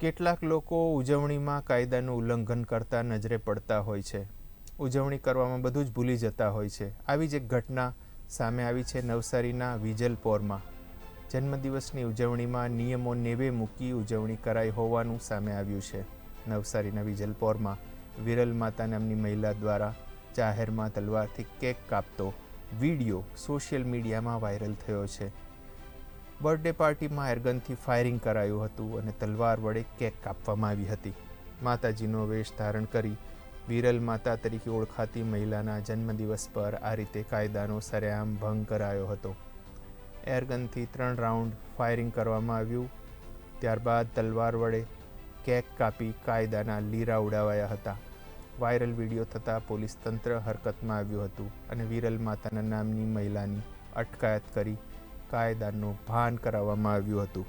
કેટલાક લોકો ઉજવણીમાં કાયદાનું ઉલ્લંઘન કરતા નજરે પડતા હોય છે. ઉજવણી કરવામાં બધું જ ભૂલી જતા હોય છે. આવી જ એક ઘટના સામે આવી છે નવસારીના વિજલપોરમાં જન્મદિવસની ઉજવણીમાં નિયમો નેવે મૂકી ઉજવણી કરાઈ હોવાનું સામે આવ્યું છે. નવસારીના વિજલપોરમાં વિરલ માતા નામની મહિલા દ્વારા જાહેરમાં તલવારથી કેક કાપતો વીડિયો સોશિયલ મીડિયામાં વાયરલ થયો છે. બર્થડે પાર્ટીમાં એરગનથી ફાયરિંગ કરાયું હતું અને તલવાર વડે કેક કાપવામાં આવી હતી. માતાજીનો વેશ ધારણ કરી વિરલ માતા તરીકે ઓળખાતી મહિલાના જન્મદિવસ પર આ રીતે કાયદાનો સરેઆમ ભંગ કરાયો હતો. એરગનથી ત્રણ રાઉન્ડ ફાયરિંગ કરવામાં આવ્યું. ત્યારબાદ તલવાર વડે કેક કાપી કાયદાના લીરા ઉડાવાયા હતા. વાયરલ વીડિયો થતાં પોલીસ તંત્ર હરકતમાં આવ્યું હતું અને વિરલ માતાના નામની મહિલાની અટકાયત કરી કાયદાનું ભાન કરાવવામાં આવ્યું હતું.